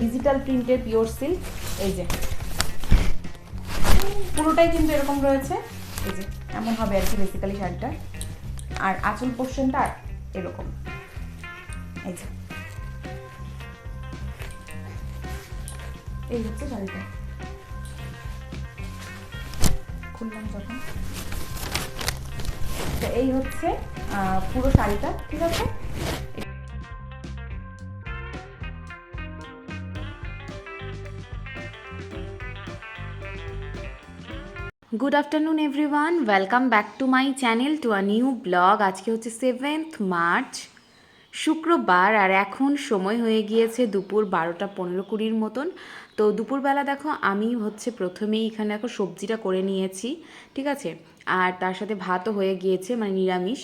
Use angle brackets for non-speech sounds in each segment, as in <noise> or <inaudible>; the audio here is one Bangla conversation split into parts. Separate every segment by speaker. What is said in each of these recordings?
Speaker 1: ডিজিটাল প্রিন্টের পিওর সিল্ক এই যে। পুরোটাই কিন্তু এরকম রয়েছে। এই যে, এমন হবে আর কি বেসিক্যালি শাড়িটা। আর আঁচল পোর্শনটা এরকম। এই যে। এই হচ্ছে শাড়িটা। খুললাম যখন। তো এই হচ্ছে পুরো শাড়িটা, ঠিক আছে? Good afternoon everyone welcome back to my channel to a new blog আজকে হচ্ছে সেভেন্থ মার্চ শুক্রবার, আর এখন সময় হয়ে গিয়েছে দুপুর বারোটা পনেরো কুড়ির মতন। তো দুপুরবেলা দেখো, আমি হচ্ছে প্রথমেই এখানে এখন সবজিটা করে নিয়েছি, ঠিক আছে? আর তার সাথে ভাতও হয়ে গিয়েছে মানে নিরামিষ।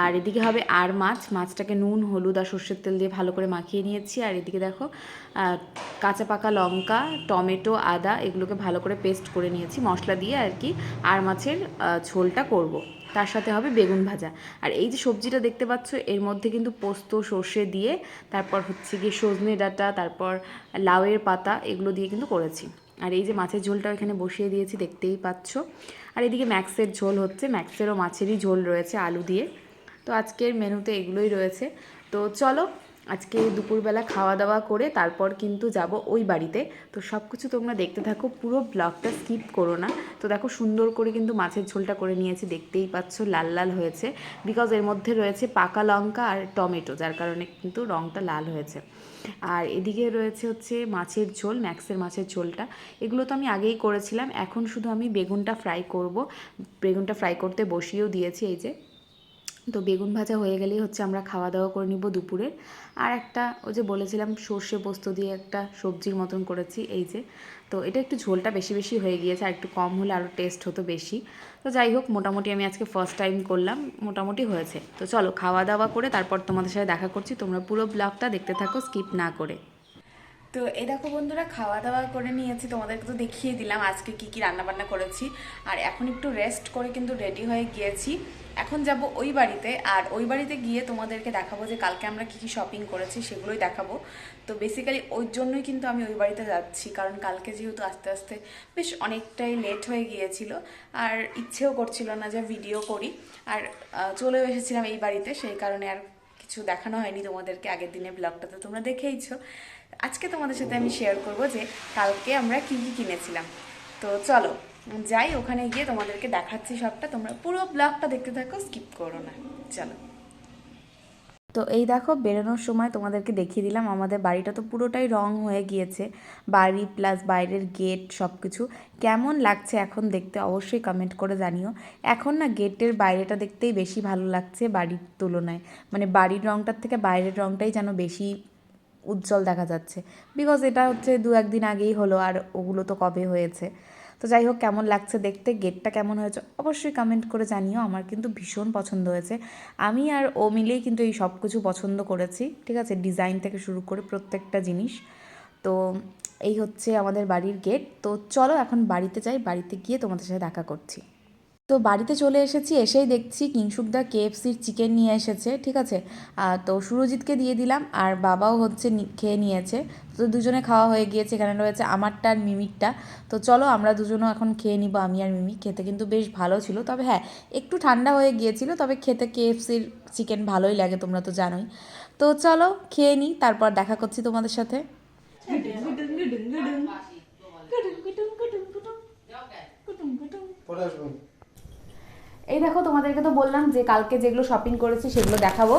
Speaker 1: আর এদিকে হবে আর মাছ। মাছটাকে নুন, হলুদ আর সর্ষের তেল দিয়ে ভালো করে মাখিয়ে নিয়েছি। আর এদিকে দেখো কাঁচা পাকা লঙ্কা, টমেটো, আদা এগুলোকে ভালো করে পেস্ট করে নিয়েছি। মশলা দিয়ে আর কি আর মাছের ঝোলটা করব। তার সাথে হবে বেগুন ভাজা। আর এই যে সবজিটা দেখতে পাচ্ছ, এর মধ্যে কিন্তু পোস্ত, সর্ষে দিয়ে তারপর হচ্ছে গিয়ে সজনে ডাঁটা, তারপর লাউয়ের পাতা এগুলো দিয়ে কিন্তু করেছি। আর এই যে মাছের ঝোলটা এখানে বসিয়ে দিয়েছি, দেখতেই পাচ্ছ। আর এদিকে ম্যাক্সের ঝোল হচ্ছে। ম্যাক্সেরও মাছেরই ঝোল রয়েছে আলু দিয়ে। তো আজকের মেনুতে এগুলোই রয়েছে। তো চলো, আজকে দুপুরবেলা খাওয়া দাওয়া করে তারপর কিন্তু যাব ওই বাড়িতে। তো সব কিছু তোমরা দেখতে থাকো, পুরো ব্লগটা স্কিপ করো না। তো দেখো সুন্দর করে কিন্তু মাছের ঝোলটা করে নিয়েছি, দেখতেই পাচ্ছ লাল লাল হয়েছে। বিকজ এর মধ্যে রয়েছে পাকা লঙ্কা আর টমেটো, যার কারণে কিন্তু রঙটা লাল হয়েছে। আর এদিকে রয়েছে হচ্ছে মাছের ঝোল, ম্যাক্সের মাছের ঝোলটা। এগুলো তো আমি আগেই করেছিলাম, এখন শুধু আমি বেগুনটা ফ্রাই করব। বেগুনটা ফ্রাই করতে বসিয়েও দিয়েছি, এই যে। তো বেগুন ভাজা হয়ে গেলেই হচ্ছে আমরা খাওয়া দাওয়া করে নিব দুপুরে আর একটা ওই যে বলেছিলাম, সর্ষে পোস্ত দিয়ে একটা সবজির মতন করেছি, এই যে। তো এটা একটু ঝোলটা বেশি বেশি হয়ে গিয়েছে, আর একটু কম হলে আরও টেস্ট হতো বেশি। তো যাই হোক, মোটামুটি আমি আজকে ফার্স্ট টাইম করলাম, মোটামুটি হয়েছে। তো চলো খাওয়া দাওয়া করে তারপর তোমাদের সাথে দেখা করছি। তোমরা পুরো ব্লগটা দেখতে থাকো স্কিপ না করে। তো এই দেখো বন্ধুরা খাওয়া দাওয়া করে নিয়েছি, তোমাদেরকে তো দেখিয়ে দিলাম আজকে কি কি রান্না বান্না করেছি। আর এখন একটু রেস্ট করে কিন্তু রেডি হয়ে গিয়েছি। এখন যাব ওই বাড়িতে, আর ওই বাড়িতে গিয়ে তোমাদেরকে দেখাবো যে কালকে আমরা কি কি শপিং করেছি, সেগুলোই দেখাবো। তো বেসিক্যালি ওই জন্যই কিন্তু আমি ওই বাড়িতে যাচ্ছি, কারণ কালকে যেহেতু আস্তে আস্তে বেশ অনেকটাই লেট হয়ে গিয়েছিল, আর ইচ্ছেও করছিল না যে ভিডিও করি। আর চলেও এসেছিলাম এই বাড়িতে, সেই কারণে আর কিছু দেখানো হয়নি তোমাদেরকে আগের দিনের ব্লগটাতে তোমরা দেখেইছো। আজকে তোমাদের সাথে আমি শেয়ার করব যে কালকে আমরা কি কি কিনেছিলাম। তো চলো, যাই, ওখানে গিয়ে তোমাদেরকে দেখাচ্ছি সবটা। তোমরা পুরো ব্লগটা দেখতে থাকো স্কিপ করো না। চলো। তো এই দেখো, বেরোনোর সময় তোমাদেরকে দেখিয়ে দিলাম, আমাদের বাড়িটা তো পুরোটাই রং হয়ে গিয়েছে। বাড়ি প্লাস বাইরের গেট সব কিছু কেমন লাগছে এখন দেখতে অবশ্যই কমেন্ট করে জানিও। এখন না গেটের বাইরেটা দেখতেই বেশি ভালো লাগছে বাড়ির তুলনায়। মানে বাড়ির রংটার থেকে বাইরের রংটাই যেন বেশি উজ্জ্বল দেখা যাচ্ছে। বিকজ এটা হচ্ছে দু একদিন আগেই হলো আর ওগুলো তো কবে হয়েছে। তো যাই হোক, কেমন লাগছে দেখতে? গেটটা কেমন হয়েছে? অবশ্যই কমেন্ট করে জানিও। আমার কিন্তু ভীষণ পছন্দ হয়েছে। আমি আর ও মিলেই কিন্তু এই সব কিছু পছন্দ করেছি। ঠিক আছে? ডিজাইন থেকে শুরু করে প্রত্যেকটা জিনিস। তো এই হচ্ছে আমাদের বাড়ির গেট তো চলো এখন বাড়িতে যাই। বাড়িতে গিয়ে তোমাদের সাথে দেখা করছি। তো বাড়িতে চলে এসেছি এসেই দেখছি কিংসুকদা কেএফসির চিকেন নিয়ে এসেছে ঠিক আছে তো সুরজিৎকে দিয়ে দিলাম আর বাবাও হচ্ছে খেয়ে নিয়েছে তো দুজনে খাওয়া হয়ে গিয়েছে এখানে রয়েছে আমারটা আর মিমিরটা তো চলো আমরা দুজনও এখন খেয়ে নিব আমি আর মিমি খেতে কিন্তু বেশ ভালো ছিল তবে হ্যাঁ একটু ঠান্ডা হয়ে গিয়েছিল তবে খেতে কেএফসির চিকেন ভালোই লাগে তোমরা তো জানোই তো চলো খেয়ে নিই তারপর দেখা করছি তোমাদের সাথে এই দেখো, তোমাদেরকে তো বললাম যে কালকে যেগুলো শপিং করেছি সেগুলো দেখাবো।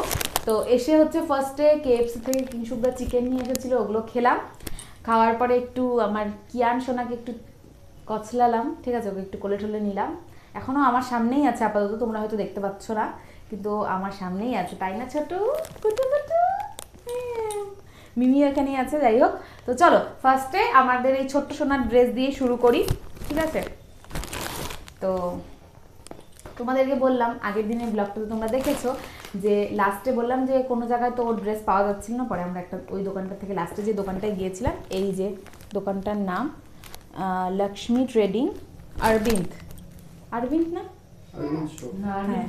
Speaker 1: তো এসে হচ্ছে ফার্স্টে কেএফসি থেকে কিংসুকদা চিকেন নিয়ে এসেছিল, ওগুলো খেলাম। খাওয়ার পরে একটু আমার কিয়ান সোনাকে একটু কচলালাম, ঠিক আছে, ওকে একটু কোলে টোলে নিলাম। এখনও আমার সামনেই আছে, আপাতত তোমরা হয়তো দেখতে পাচ্ছ না, কিন্তু আমার সামনেই আছে, তাই না ছোট? হ্যাঁ। মিমি এখানেই আছে, যাই হোক। তো চলো ফার্স্টে আমাদের এই ছোট্ট সোনার ড্রেস দিয়ে শুরু করি, ঠিক আছে? তো তোমাদেরকে বললাম আগের দিনের ব্লগটা তো তোমরা দেখেছ যে লাস্টে বললাম যে কোনো জায়গায় তো ওর ড্রেস পাওয়া যাচ্ছিল না পরে আমরা একটা ওই দোকানটা থেকে লাস্টে যে দোকানটায় গিয়েছিলাম এই যে দোকানটার নাম লক্ষ্মী ট্রেডিং অরবিন্দ অরবিন্দ না?
Speaker 2: আরবিন্দ
Speaker 1: হ্যাঁ।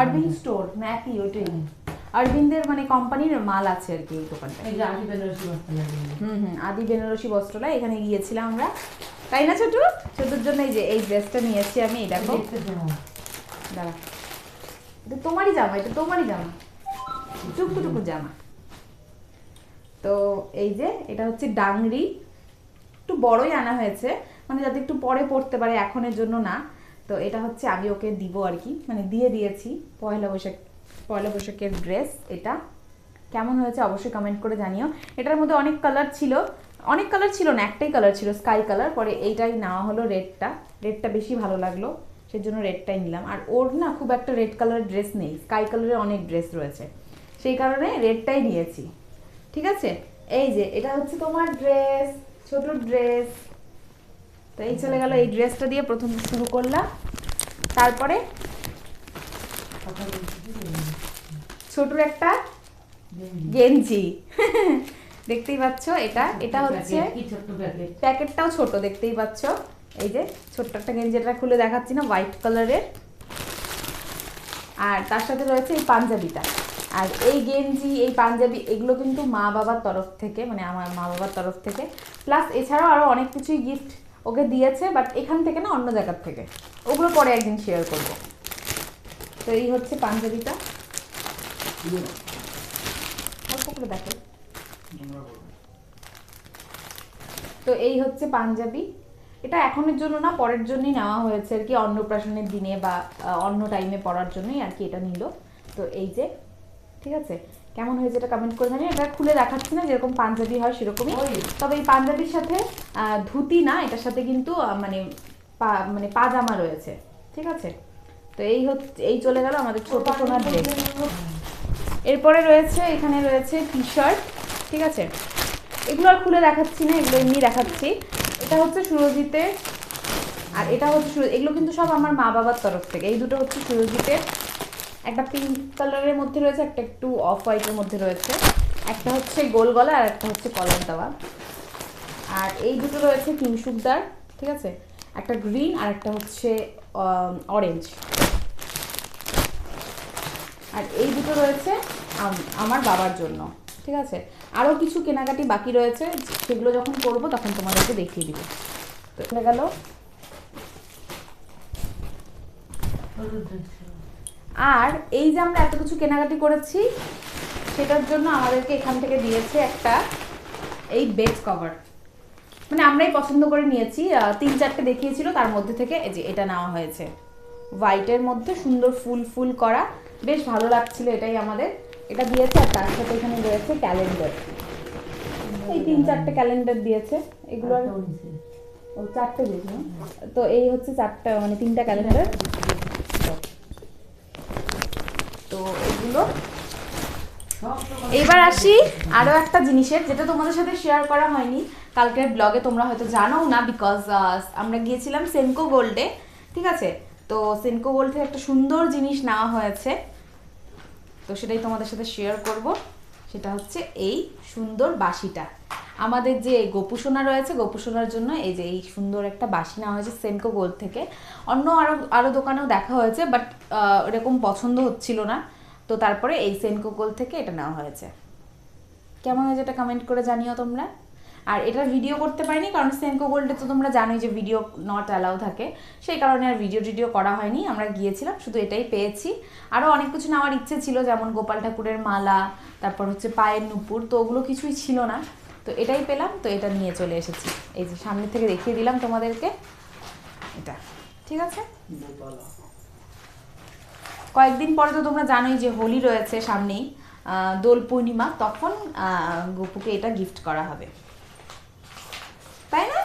Speaker 1: অরবিন্দ স্টোর অরবিন্দের মানে কোম্পানির মাল আছে আর কি এই দোকানটা
Speaker 2: এই বেনারসি
Speaker 1: হুম হুম আদি বেনারসি বস্ত্রালয় এখানে গিয়েছিলাম আমরা। তাই না ছোটু? ছোটুর জন্য এই যে এই ড্রেসটা নিয়েছি আমি এই দেখো। দাঁড়া। এটা তোমারই জামা, এটা তোমারই জামা। টুকু জামা। তো এই যে, এটা হচ্ছে ডাংরি। একটু বড়ই আনা হয়েছে মানে যাতে একটু পরে পড়তে পারে, এখনের জন্য না। তো এটা হচ্ছে আমি ওকে দিব আর কি মানে দিয়ে দিয়েছি পয়লা বৈশাখ, পয়লা বৈশাখের ড্রেস এটা। কেমন হয়েছে অবশ্যই কমেন্ট করে জানিও। এটার মধ্যে অনেক কালার ছিল, অনেক কালার ছিল না, একটাই কালার ছিল স্কাই কালার পরে এইটাই নেওয়া হলো রেডটা রেডটা বেশি ভালো লাগল। সেই জন্য রেডটাই নিলাম। আর ওর না খুব একটা রেড কালারের ড্রেস নেই স্কাই কালারের অনেক ড্রেস রয়েছে। সেই কারণে রেডটাই নিয়েছি। ঠিক আছে? এই যে এটা হচ্ছে তোমার ড্রেস ছোট ড্রেস তো এই চলে গেল এই ড্রেসটা দিয়ে প্রথম শুরু করলাম। তারপরে ছোটর একটা গেঞ্জি। <laughs> দেখতেই পাচ্ছ এটা? এটা হচ্ছে প্যাকেটটাও ছোট দেখতেই পাচ্ছ। এই যে ছোট্ট একটা গেঞ্জি এটা খুলে দেখাচ্ছি না হোয়াইট কালারের আর তার সাথে রয়েছে এই পাঞ্জাবিটা। আর এই গেঞ্জি, এই পাঞ্জাবি, এগুলো কিন্তু মা বাবার তরফ থেকে মানে আমার মা বাবার তরফ থেকে। প্লাস এছাড়াও আরও অনেক কিছুই গিফট ওকে দিয়েছে বাট এখান থেকে না অন্য জায়গার থেকে। ওগুলো পরে একদিন শেয়ার করব। তো এই হচ্ছে পাঞ্জাবিটা। অল্প দেখো তো এই হচ্ছে পাঞ্জাবি। এটা এখনের জন্য না পরের জন্যই নেওয়া হয়েছে আর কি। অন্নপ্রাশনের দিনে বা অন্য টাইমে পড়ার জন্যই আর কি এটা নিল। তো এই যে ঠিক আছে? কেমন হয়েছে এটা কমেন্ট করে জানি এটা খুলে দেখাচ্ছি না যেরকম পাঞ্জাবি হয় সেরকমই। তবে এই পাঞ্জাবির সাথে ধুতি না এটার সাথে কিন্তু মানে পা মানে পাজামা রয়েছে। ঠিক আছে? তো এই হচ্ছে এই চলে গেল আমাদের ছোট সোনার ড্রেস এরপরে রয়েছে এখানে রয়েছে টি শার্ট ঠিক আছে? এগুলো আর খুলে দেখাচ্ছি না এগুলো এমনি দেখাচ্ছি। এটা হচ্ছে সুরজিতের আর এটা হচ্ছে এগুলো কিন্তু সব আমার মা বাবার তরফ থেকে। এই দুটো হচ্ছে সুরজিতের একটা পিঙ্ক কালারের মধ্যে রয়েছে, একটা একটু অফ হোয়াইটের মধ্যে রয়েছে। একটা হচ্ছে গোল গলা আর একটা হচ্ছে কলার দেওয়া। আর এই দুটো রয়েছে কিংসুকদার ঠিক আছে? একটা গ্রিন আর একটা হচ্ছে অরেঞ্জ আর এই দুটো রয়েছে আমার বাবার জন্য, ঠিক আছে? আরও কিছু কেনাকাটি বাকি রয়েছে, সেগুলো যখন করব তখন তোমাদেরকে দেখিয়ে দিব। তো গেল। আর এই যে আমরা এত কিছু কেনাকাটি করেছি, সেটার জন্য আমাদেরকে এখান থেকে দিয়েছে একটা এই বেড কভার মানে আমরাই পছন্দ করে নিয়েছি তিন চারটে দেখিয়েছিল, তার মধ্যে থেকে এই যে এটা নেওয়া হয়েছে। হোয়াইটের মধ্যে সুন্দর ফুল ফুল করা, বেশ ভালো লাগছিল এটাই আমাদের। এটা দিয়েছে আর তার সাথে এখানে রয়েছে ক্যালেন্ডার এই তিন চারটে ক্যালেন্ডার দিয়েছে। এগুলো আর ও, চারটে দিয়েছে তো এই হচ্ছে চারটা মানে তিনটা ক্যালেন্ডার তো এগুলো। এবার আসি আরও একটা জিনিসের, যেটা তোমাদের সাথে শেয়ার করা হয়নি। কালকের ব্লগে তোমরা হয়তো জানো না বিকজ আমরা গিয়েছিলাম সেনকো গোল্ডে ঠিক আছে? তো সেনকো গোল্ড থেকে একটা সুন্দর জিনিস নেওয়া হয়েছে। তো সেটাই তোমাদের সাথে শেয়ার করব। সেটা হচ্ছে এই সুন্দর বাঁশিটা আমাদের যে গোপুসোনা রয়েছে, গোপুসোনার জন্য এই যে এই সুন্দর একটা বাঁশি নেওয়া হয়েছে সেনকো গোল্ড থেকে। অন্য আরও আরও দোকানেও দেখা হয়েছে বাট এরকম পছন্দ হচ্ছিল না। তো তারপরে এই সেনকো গোল্ড থেকে এটা নেওয়া হয়েছে। কেমন হয়েছে এটা কমেন্ট করে জানিও তোমরা। আর এটার ভিডিও করতে পারিনি, কারণ সেনকো গোল্ডে তো তোমরা জানোই যে ভিডিও নট অ্যালাউ থাকে। সেই কারণে আর ভিডিও টিডিও করা হয়নি, আমরা গিয়েছিলাম, শুধু এটাই পেয়েছি। আরও অনেক কিছু নেওয়ার ইচ্ছে ছিল, যেমন গোপাল ঠাকুরের মালা, তারপর হচ্ছে পায়ের নুপুর, তো ওগুলো কিছুই ছিল না। তো এটাই পেলাম, তো এটা নিয়ে চলে এসেছি। এই যে সামনে থেকে দেখিয়ে দিলাম তোমাদেরকে। এটা, ঠিক আছে? কয়েকদিন পরে তো তোমরা জানোই যে হোলি রয়েছে সামনেই দোল পূর্ণিমা, তখন গপুকে এটা গিফট করা হবে। তাই না?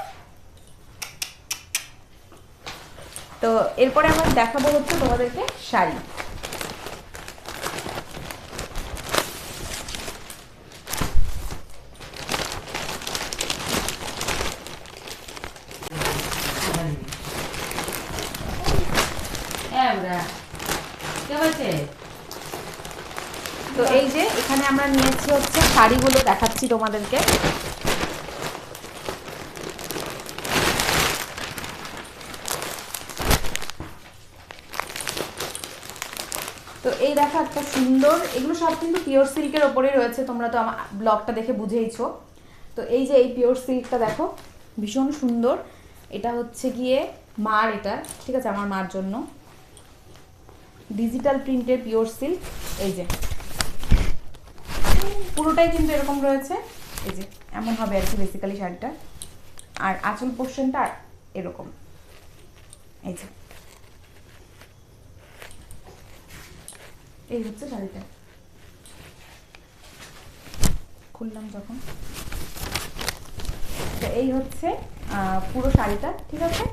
Speaker 1: তো এরপরে আমরা দেখাবো হচ্ছে তোমাদেরকে শাড়ি।
Speaker 2: হ্যাঁ,
Speaker 1: তো এই যে এখানে আমরা নিয়েছি হচ্ছে শাড়িগুলো দেখাচ্ছি তোমাদেরকে তো এই দেখা দেখো একটা সুন্দর, এগুলো সব কিন্তু পিওর সিল্কের ওপরেই রয়েছে, তোমরা তো আমার ব্লগটা দেখে বুঝেইছো। তো এই যে এই পিওর সিল্কটা দেখো, ভীষণ সুন্দর। এটা হচ্ছে গিয়ে মার এটা, ঠিক আছে, আমার মার জন্য। ডিজিটাল প্রিন্টের পিওর সিল্ক এই যে। পুরোটাই কিন্তু এরকম রয়েছে। এই যে, এমন হবে আর কি বেসিক্যালি শাড়িটা। আর আঁচল পোর্শনটা এরকম। এই যে। এই হচ্ছে শাড়িটা। খুললাম যখন। এই হচ্ছে পুরো শাড়িটা, ঠিক আছে?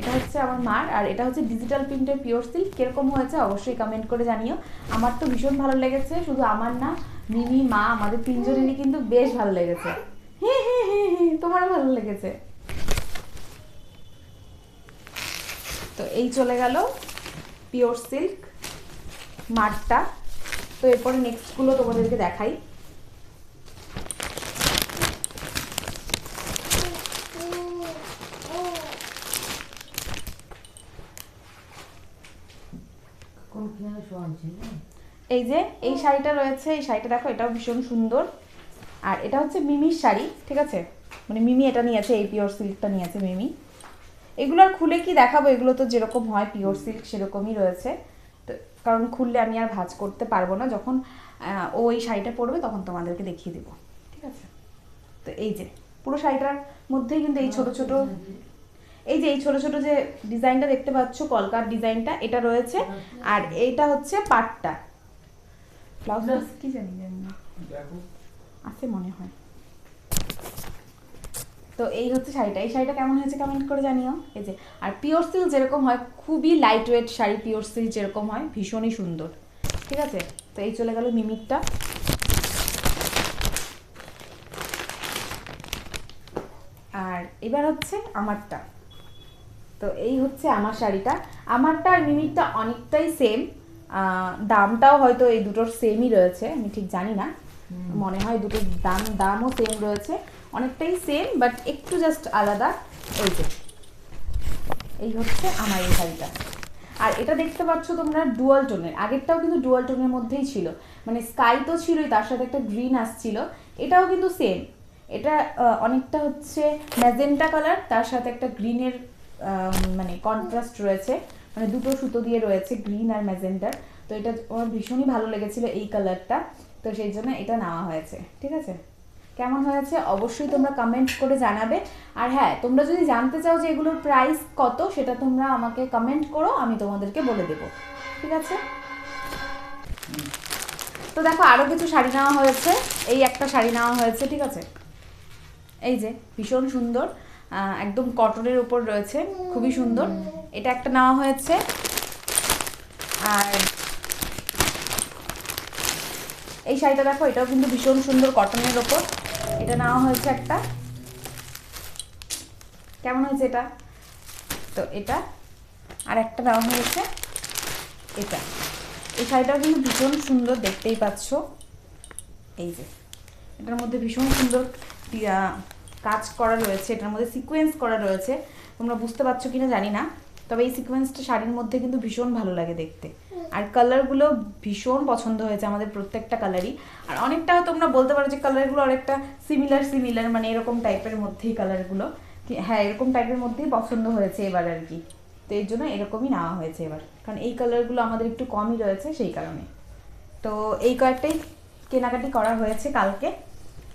Speaker 1: এটা হচ্ছে আমার মার, আর এটা হচ্ছে ডিজিটাল প্রিন্টের পিওর সিল্ক কীরকম হয়েছে অবশ্যই কমেন্ট করে জানিও। আমার তো ভীষণ ভালো লেগেছে, শুধু আমার না, মিমি, মা, আমাদের তিনজনেরই কিন্তু বেশ ভালো লেগেছে। হ্যাঁ তোমারও ভালো লেগেছে। তো এই চলে গেল পিওর সিল্ক মাঠটা তো এরপরে নেক্সটগুলো তোমাদেরকে দেখাই। এই যে, এই শাড়িটা রয়েছে, এই শাড়িটা দেখো, এটাও ভীষণ সুন্দর। আর এটা হচ্ছে মিমির শাড়ি, ঠিক আছে? মানে মিমি এটা নিয়েছে, এই পিওর সিল্কটা নিয়েছে মিমি। এগুলো আর খুলে কি দেখাবো? এগুলো তো যেরকম হয় পিওর সিল্ক সেরকমই রয়েছে। কারণ খুললে আমি আর ভাঁজ করতে পারব না। যখন ও এই শাড়িটা পরবে তখন তোমাদেরকে দেখিয়ে দেবো। ঠিক আছে? তো এই যে পুরো শাড়িটার মধ্যেই কিন্তু এই ছোট ছোট এই যে এই ছোট ছোট যে ডিজাইনটা দেখতে পাচ্ছ কলকার ডিজাইনটা এটা রয়েছে। আর এইটা হচ্ছে পাটটা। ব্লাউজ কি জানি জানি না। আছে মনে হয়। তো এই হচ্ছে শাড়িটা। এই শাড়িটা কেমন হয়েছে কমেন্ট করে জানিও। এই যে আর পিওর সিল্ক যেরকম হয় খুবই light weight sari pure silk যেরকম হয় ভীষণই সুন্দর। ঠিক আছে? তো এই চলে গেল মিমিকটা আর এবার হচ্ছে আমারটা। তো এই হচ্ছে আমার শাড়িটা। আমারটা আর মিমিরটা অনেকটাই সেম দামটাও হয়তো এই দুটোর সেমই রয়েছে আমি ঠিক জানি না। মনে হয় দুটোর দাম দামও সেম রয়েছে। অনেকটাই সেম বাট একটু জাস্ট আলাদা। এই যে, এই হচ্ছে আমার এই শাড়িটা। আর এটা দেখতে পাচ্ছ তোমরা ডুয়াল টোনের আগেরটাও কিন্তু ডুয়াল টোনের মধ্যেই ছিল। মানে স্কাই তো ছিলই, তার সাথে একটা গ্রিন আসছিল। এটাও কিন্তু সেম এটা অনেকটা হচ্ছে ম্যাজেন্টা কালার তার সাথে একটা গ্রিনের মানে কন্ট্রাস্ট রয়েছে। মানে দুটো সুতো দিয়ে রয়েছে গ্রিন আর ম্যাজেন্টার তো এটা আমার ভীষণই ভালো লেগেছিল এই কালারটা তো সেই জন্য এটা নেওয়া হয়েছে। ঠিক আছে? কেমন হয়েছে অবশ্যই তোমরা কমেন্ট করে জানাবে। আর হ্যাঁ তোমরা যদি জানতে চাও যে এগুলোর প্রাইস কত, সেটা তোমরা আমাকে কমেন্ট করো, আমি তোমাদেরকে বলে দেবো। ঠিক আছে? তো দেখো আরও কিছু শাড়ি নেওয়া হয়েছে। এই একটা শাড়ি নেওয়া হয়েছে, ঠিক আছে? এই যে, ভীষণ সুন্দর। একদম কটনের উপর রয়েছে, খুবই সুন্দর। এটা একটা নেওয়া হয়েছে। আর এই শাড়িটা দেখো, এটাও কিন্তু ভীষণ সুন্দর কটনের ওপর এটা নেওয়া হয়েছে একটা। কেমন হয়েছে এটা? তো এটা, আর একটা নেওয়া হয়েছে এটা। এই শাড়িটাও কিন্তু ভীষণ সুন্দর দেখতেই পাচ্ছ। এই যে, এটার মধ্যে ভীষণ সুন্দর কাজ করা রয়েছে, এটার মধ্যে সিকোয়েন্স করা রয়েছে। তোমরা বুঝতে পারছ কিনা জানি না, তবে এই সিকোয়েন্সটা শাড়ির মধ্যে কিন্তু ভীষণ ভালো লাগে দেখতে। আর কালারগুলো ভীষণ পছন্দ হয়েছে আমাদের প্রত্যেকটা কালারই আর অনেকটা তোমরা বলতে পারো যে কালারগুলো অনেকটা সিমিলার সিমিলার মানে এরকম টাইপের মধ্যেই কালারগুলো হ্যাঁ এরকম টাইপের মধ্যেই পছন্দ হয়েছে এবার আর কি। তো এর জন্য এরকমই নেওয়া হয়েছে এবার। কারণ এই কালারগুলো আমাদের একটু কমই রয়েছে সেই কারণে। তো এই কয়েকটাই কেনাকাটি করা হয়েছে কালকে।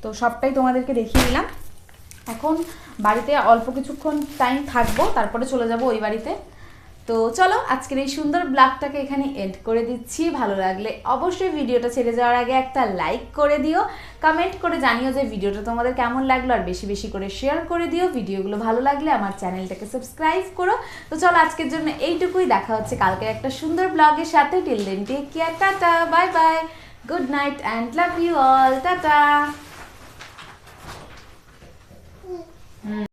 Speaker 1: তো সবটাই তোমাদেরকে দেখিয়ে দিলাম। এখন বাড়িতে অল্প কিছুক্ষণ টাইম থাকব, তারপরে চলে যাব ওই বাড়িতে। তো চলো, আজকের এই সুন্দর ব্লগটাকে এখানে এন্ড করে দিচ্ছি। ভালো লাগলে অবশ্যই ভিডিওটা ছেড়ে যাওয়ার আগে একটা লাইক করে দিও। কমেন্ট করে জানিও যে ভিডিওটা তোমাদের কেমন লাগল, আর বেশি বেশি করে শেয়ার করে দিও। ভিডিওগুলো ভালো লাগলে আমার চ্যানেলটাকে সাবস্ক্রাইব করো। তো চলো, আজকের জন্য এইটুকুই। দেখা হচ্ছে কালকের একটা সুন্দর ব্লগের সাথে। Till then take care tata bye bye good night and love you all tata.